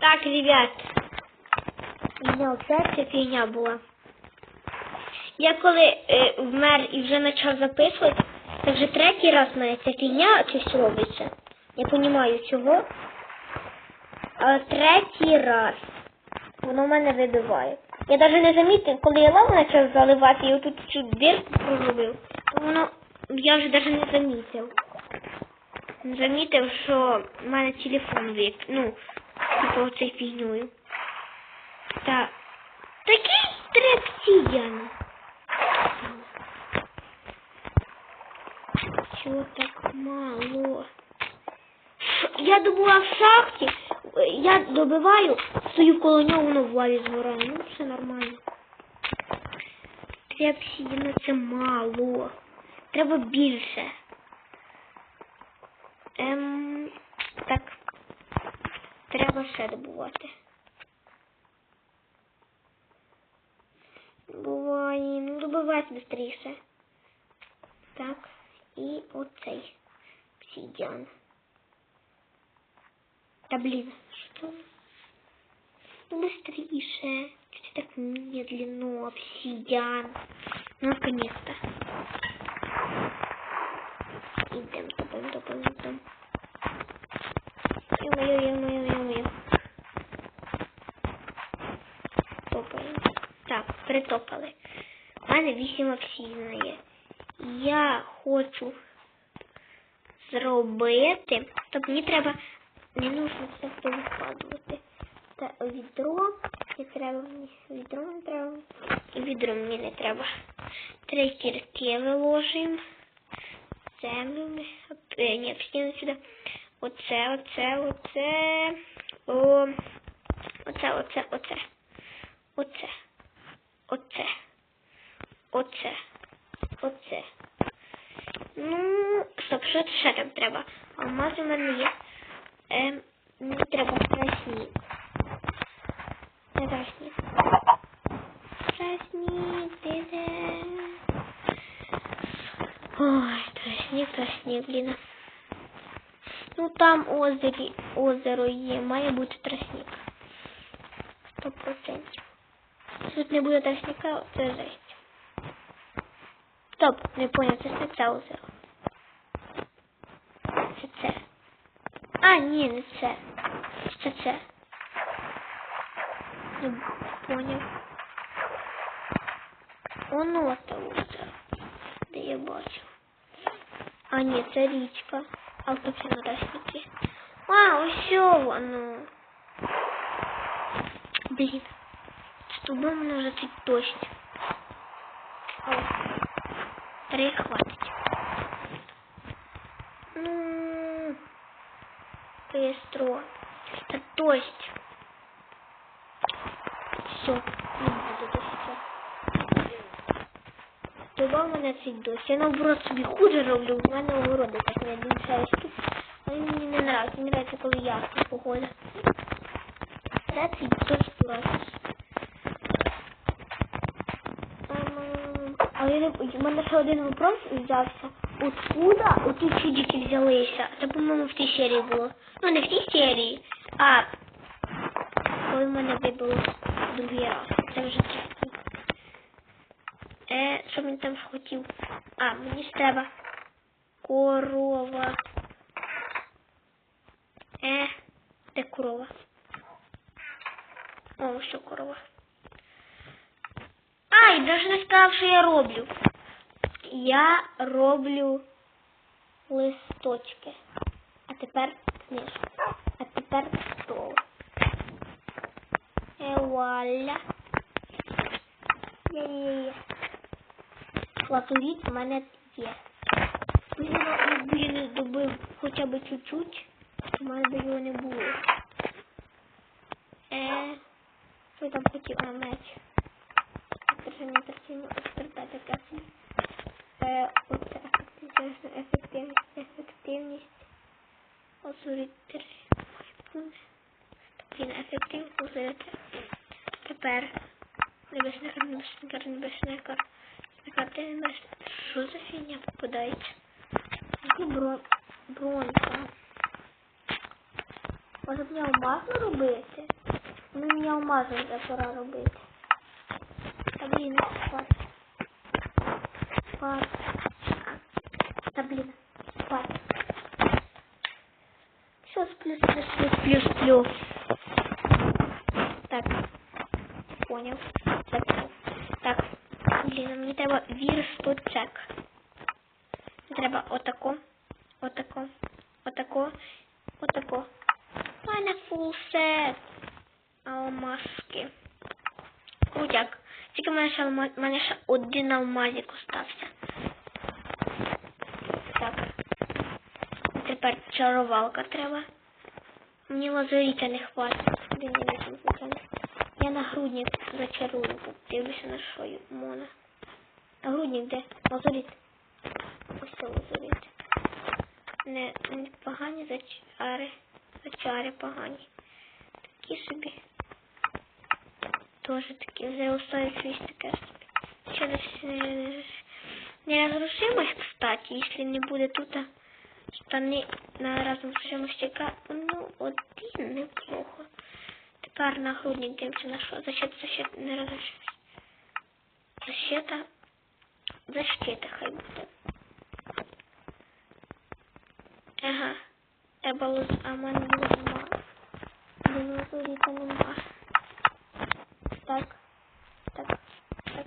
Так, ребят. У мене оце ця фігня була. Я коли е, вмер і вже почав записувати, це вже третій раз в мене ця фігня щось робиться. Я розумію чого. Але третій раз воно в мене вибиває. Я навіть не замітив, коли я лаву почав заливати, я тут цю дирку проробив, то воно я вже навіть не замітив. Замітив, що в мене телефон вик, ну, типу оцей фігньою. Та такий трепсіян. Чого так мало? Я добула в шахті, я добиваю, стою коло нього, воно в лаві згорає. Ну, все нормально. Три обсидіана це мало. Треба більше. Ем. Треба ще добувати. Буває, ну добивайте швидше. Так, і оцей обсидіан. Да блин, что? Ну быстрее. Что так медленно, обсидиан. Ну, наконец-то. Так, притопали. У мене 8 обсидіана є. Я хочу зробити. Тобто мені треба не нужно це все викладувати. Та відро, і треба мені відро не треба. І відро мені не треба. Три кірки виложимо. Землю ми. Е, ні, постійно сюди. Оце, оце, оце. О, оце, оце. Оце. Оце. Оце. Оце. Ну, стоп, що ще там треба? Алмаз у мене є. Ем, мені треба страшні. Не страшні. Страшні, де де. Ой, страшні, страшні, блін. Ну там озері, озеро є, має бути тростник. Сто процентів. Тут не буде тростника, це жесть. Стоп, не понял, це ж не це озеро. Це. А, ні, не це. Це це. Не поняв. Оно це озеро. Де я бачу. А, ні, це річка. А тут це наросники. А, ось воно. Блін. З тобою мене вже тут дощ. О, три хватить. Ну, быстро. Это дождь. Все, не буду дождя. Доба в мене цей дощ. Я наоборот собі хуже роблю. У мене огороди так не більше тут. Але мені не нравится. Мені нравится, коли ясна погода. Це цей дощ просто. Ем, Але я не- мене ще один вопрос взявся. Откуда оті чудики взялися? Це, по-моєму, в тій серії було. Ну, не в тій серії, а коли в мене вибило другий раз. Це вже третій. Е, що він там хотів? А, мені ж треба корова. Е, де корова? О, що корова. Ай, даже не сказав, що я роблю. Я роблю листочки. А тепер книжку. А тепер стол. Е, вуаля. Є-є-є. Латуріт в мене є. Якби я не добив хоча б чуть-чуть, то в мене б його не було. Е, що там хотів? Меч. Отраження торційного експерта оце ефективність, ефективність. Блін, ефективність осурити. Тепер небесникар, небесникар, небесникар. Небесникар, небесникар. Що за фігня попадається? Яку брон... бронька? Може мені алмазно робити? Ну мені алмазно пора робити. Та блін, спад. Спад. А, Та блін, спад. Щас плюс плюс плюс плюс плюс. Так. Понял. Так. Так. Блін, а мені треба вірсточек. Треба отако, отако, отако, отако. У мене фул сет. Алмазки. Крутяк. Тільки в мене ще, алма... в мене ще один алмазик остався. Так. Тепер чарувалка треба. Мені лазуріта не хватить. Я на грудник зачарую. Дивлюся на шою. Мона. Грудник де? Лазуріт. Ось лазуріт. Не, не погані зачари. Зачари погані. Такі собі. Тоже такі. Вже собі. Через е, неразрушимость, кстати, если не буде тут штани на разрушимості, ну, один неплохо. Тепер нагрудник дивимося на. Защита, защита, не разрушимость. Защита. Защита хай буде. Ага. Лиз, а мене було нема. Нема. Так. Так. Так.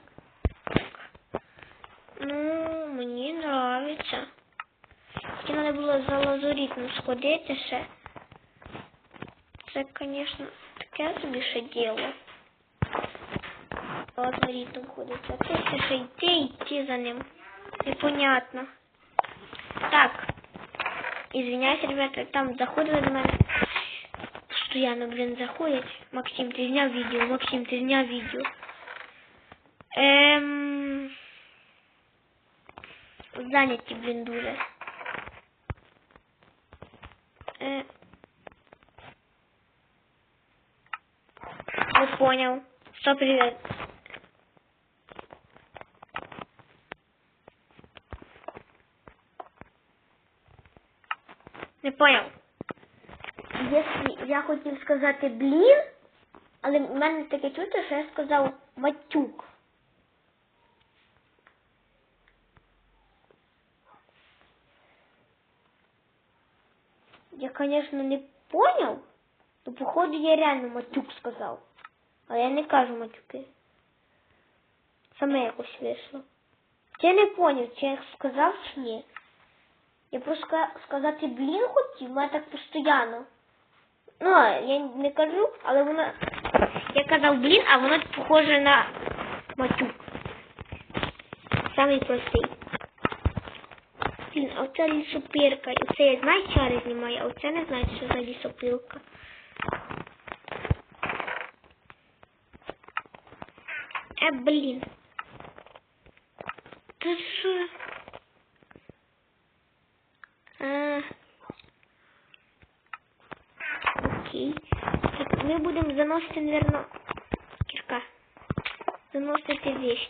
Так. Ну, мені нравится. Тільки треба було за лазуритом сходити ще. Це, конечно, таке собі ще діло. Лазуритом ходиться. А це ще йти йти за ним. Непонятно. Так. Извиняюсь, ребята, там заходили до мене. Постоянно, блин, заходять. Максим, ти зняв відео, Максим, ти зняв відео. Ем... Заняті, блін, дуже. Е... Не понял. Что, привет? Не понял. Якщо я хотів сказати блін, але в мене таке чувство, що я сказав матюк. Я, конечно, не понял, но походу я реально матюк сказав. Але я не кажу матюки. Саме якось вийшло. Я не поняв, чи я сказав, чи ні. Я просто ска- сказати блін хотів, мене так постійно. Ну, я не кажу, але воно. Я казав блін, а воно похоже на матюк. Самий простий. Блін, а оця лісопилка. І це я знаю, чари знімаю, а оце не знаю, що за лісопилка. Е, блін. Та що? А, окей. Так, ми будемо заносити, наверное, кірка. Заносити вещи.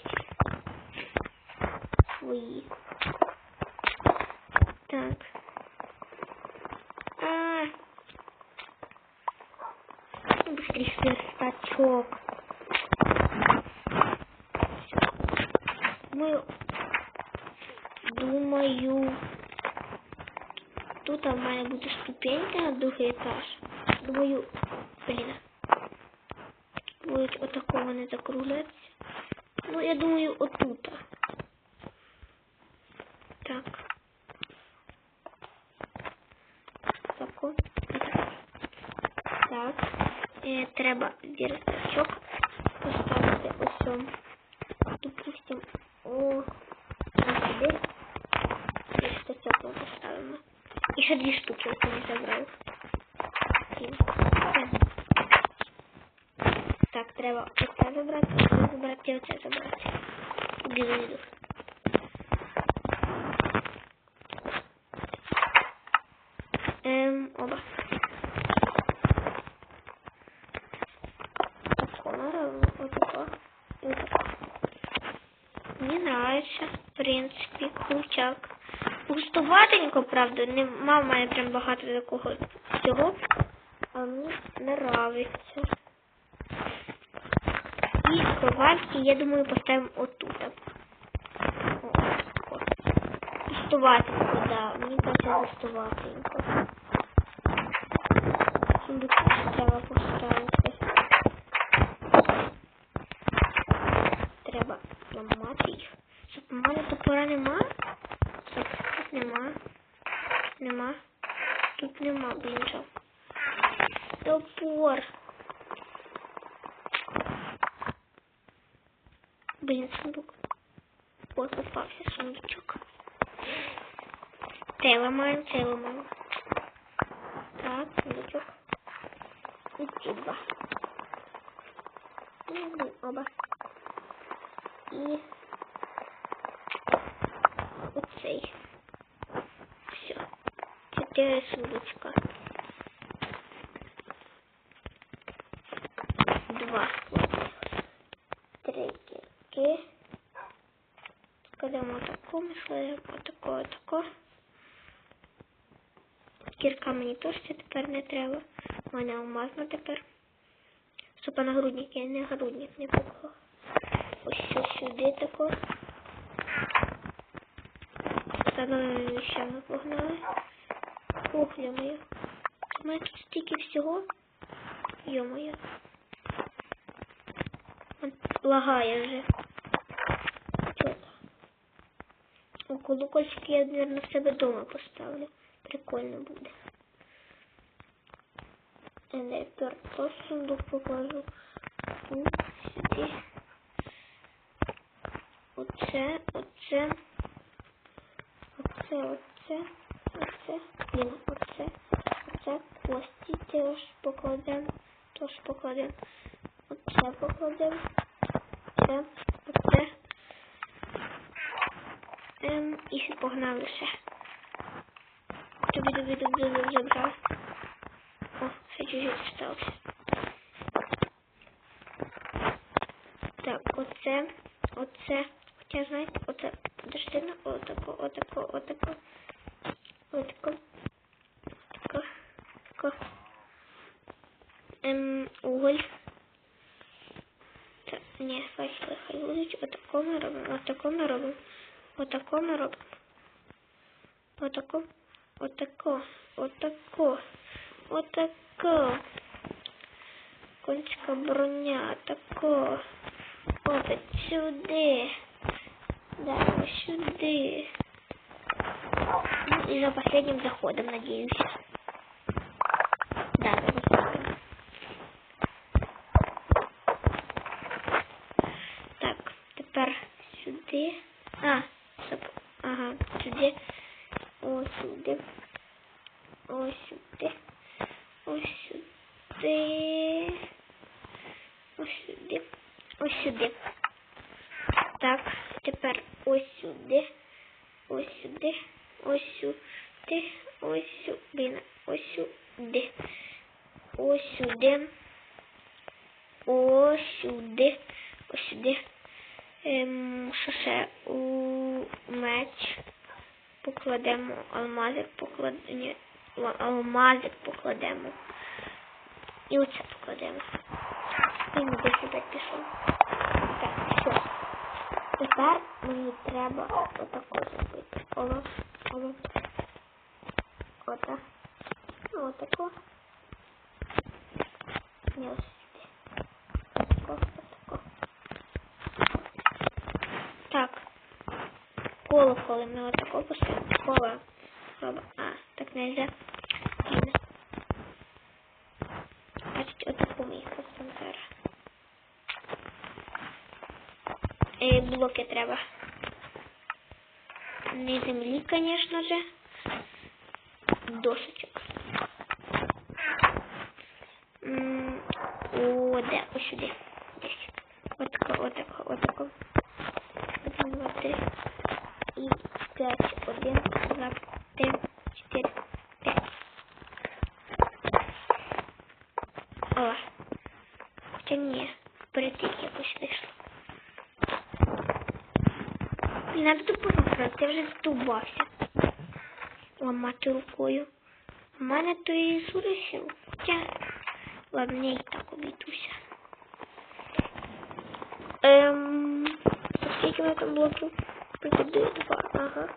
Свої. Так. А. Ну, быстрее верстачок. Думаю, думаю, тут в мене буде ступенька на другий етаж. Думаю, блін. Отако вони закруглятися. Ну, я думаю, отут. Так. Тако. Так. Е, треба віртачок поставити ось. цьому. Допустим, о. Ми поставимо. І ще дві штуки я не забрав. Блін. Це. Так, треба оце забрати, оце забрати і оце забрати. Біду, біду. Ем, оба. Тако, отако. І отако. Мені нравится, в принципі, крутяк. Густуватенько, правда, нема в мене прям багато такого всього. мені нравиться. І ковальки, я думаю, поставимо отут. О, о. Пустуватенько, да. Мені кажеться пустуватенько. Сундуки треба поставити. Треба ламати їх. Щоб у мене топора нема. Тут тут нема. Нема. Нема. Топор. Блін, сундук. О, попався сундучок. Цей ламаємо, цей ламаємо. Так, сундучок. Два. Ну, блін, оба. І оцей. Все. Чотири сундучка. Два. Три кірки. Складемо таку, ми складемо отако, отако. Кірка мені теж тепер не треба. У мене алмазна тепер. Щоб на грудник, я не грудник не поклав. Ось що сюди тако. Становимо ще ми погнали. Кухня моя. У мене тут стільки всього. Йо-моє. Лагає вже. Чого? О, колокольчики я, мабуть, в себе вдома поставлю. Прикольно буде. Я тепер теж сундук покажу. Сюди. Оце, оце. Оце, оце, оце. Блін, оце. Оце кості теж покладемо. Теж покладемо. Оце покладемо. Це, оце. Ем, і погнали ще. Тобі, тобі, тобі, тобі, забрав. О, ще чуть-чуть стався. Так, оце, оце. Хоча, знаєте, оце, подожди, ну, отако, отако, отако. Отако. Отако. Отако. Ем, уголь. Так, ні, хай, хай будуть. Отако ми робимо, отако ми робимо. Отако ми робимо. Отако. Отако. Отако. Отако. Кончика броня. Тако. От сюди. Да, ось сюди. Ну и за последним заходом, надеюсь. Да, за последним. Так, тепер сюди. А, стоп. Ага, сюди. Ось сюди. Ось сюди. Ось сюди. Ось сюди. Ось сюди. Так, тепер ось сюди. Ось сюди. Ось сюди. Ось сюди. Ось сюди. Ось сюди. Ось сюди. Ось сюди. Ем, що ще? У меч покладемо алмазик, покладемо. Алмазик покладемо. І оце покладемо. Ми десь опять пішов. Так, все. Тепер мені треба отако зробити. Ола, ола. Ота. Ну, отако. Ні, ось сюди. Отако, отако. Так. Колоколи ми отако поставимо. Коло. А, так нельзя. Ладно. Значить, отаку ми їх поставимо зараз. Е, блоки треба. Не землі, конечно же. Досочок. О, де? Ось сюди. Десь. Отако, отако, отако. Один, два, три. І п'ять. Один, два, три, чотири, п'ять. О. Хоча ні, впритик якось вийшло. Не надо я вже здубався. Ламати рукою. У мене то і сурисів. Хоча Ладно, я і так обійдуся. Ем, скільки в там блоку? Туди два, ага.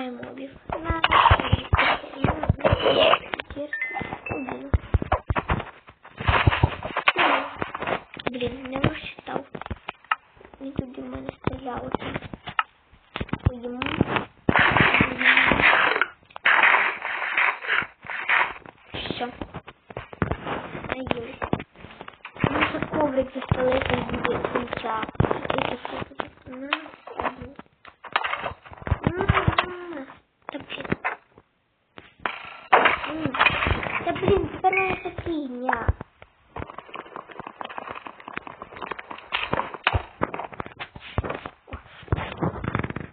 поубиваємо мобів. Та блін, тепер мене це фігня.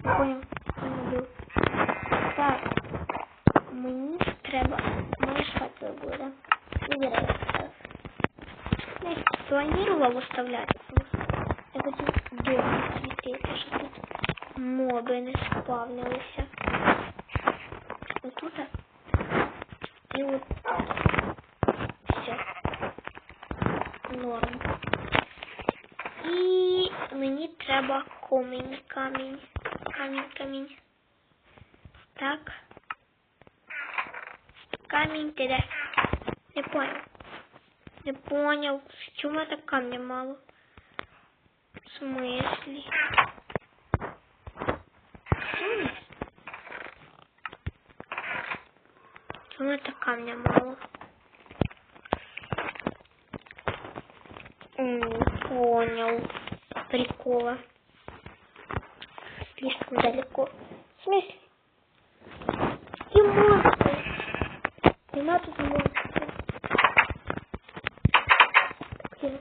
Понял, понял. Так, мені треба моя шкатула буде. Вибирай зараз. Я їх планував оставляти. просто Я хотів довго світити, щоб тут моби не спавнилися. Отут. І от все. Норм. І мені треба камінь, камінь, камінь, камінь. Так. Камінь ти де? Не понял. Не понял. Чому так камня мало? В смысле? Чому? Чому так камня мало? Не понял. Прикола. Слишком далеко. В смысле? И монстры. Нема тут монстрів. Где?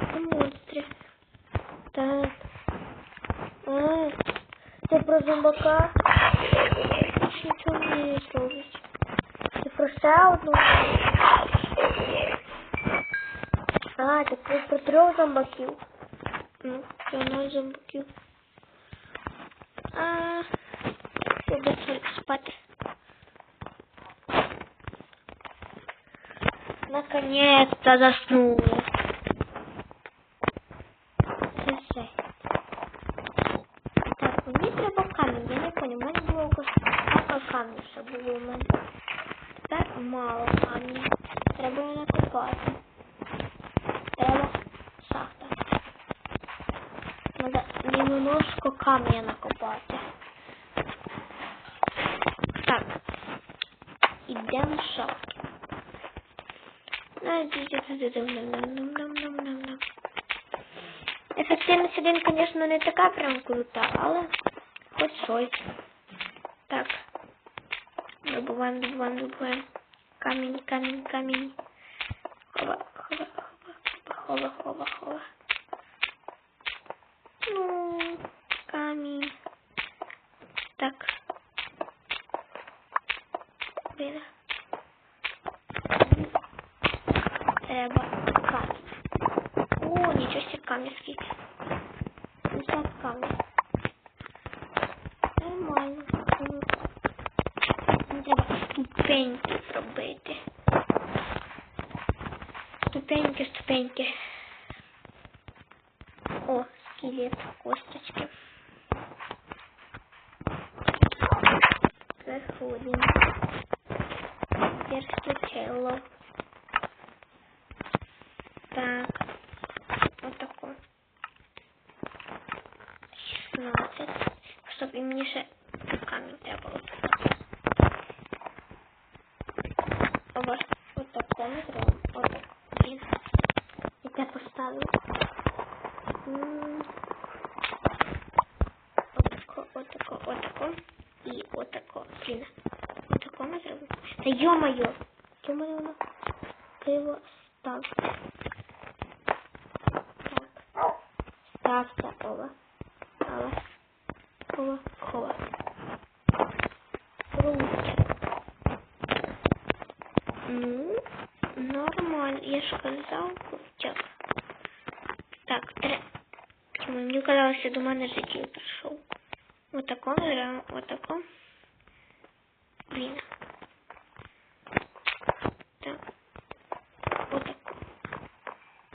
Це монстри. Так. А, це про зомбака. Нічого не робить. Це про ще одну. А, це про, про трьох зомбаків. Ну, це ноль зомбаків. А, іди спать. Наконец-то заснул. Треба немножко камня накопати. Так. Ідемо в шахту. Ефективність один, звісно, не така прям крута, але хоч щось. Так. Добуваємо, добуваємо, добуваємо. Камінь, камінь, камінь. Хова, хова, хова, хова, хова, хова. Ну, Треба камінь. О, нічого себе камінь скільки. 50 камінь. Нормально. Треба ступеньки зробити. Ступеньки, ступеньки. О, скелет, косточки. Вот такому треба. вот Блін. Як я поставлю. Вот такой, вот отако, отако. І отако. Блін. Отако ми зробимо. Та йо-моє! Чому я ты его ставлю? Мені казалося, до мене життя прийшов. Отако, зробимо, отако. Блін. Так. Отако.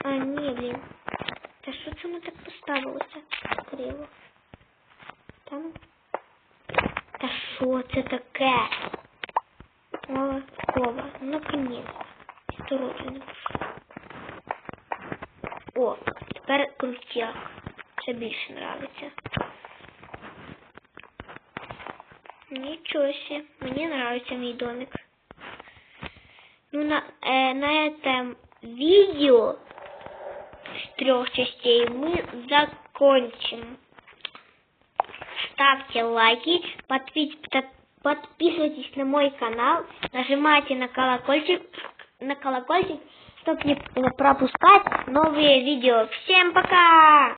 А, ні, блін. Та що це ми так поставилося? Криво. Там. Та що це таке? О, кова. Наконец. Сто років не пройшло. О, тепер крутяк. Це більше нравиться. Нічого себе. Мені нравится мій домик. Ну, на, э, на этом видео с трех частей мы закончим. Ставьте лайки, подпис- подписывайтесь на мой канал, нажимайте на колокольчик, на колокольчик, чтобы не пропускать новые видео. Всем пока!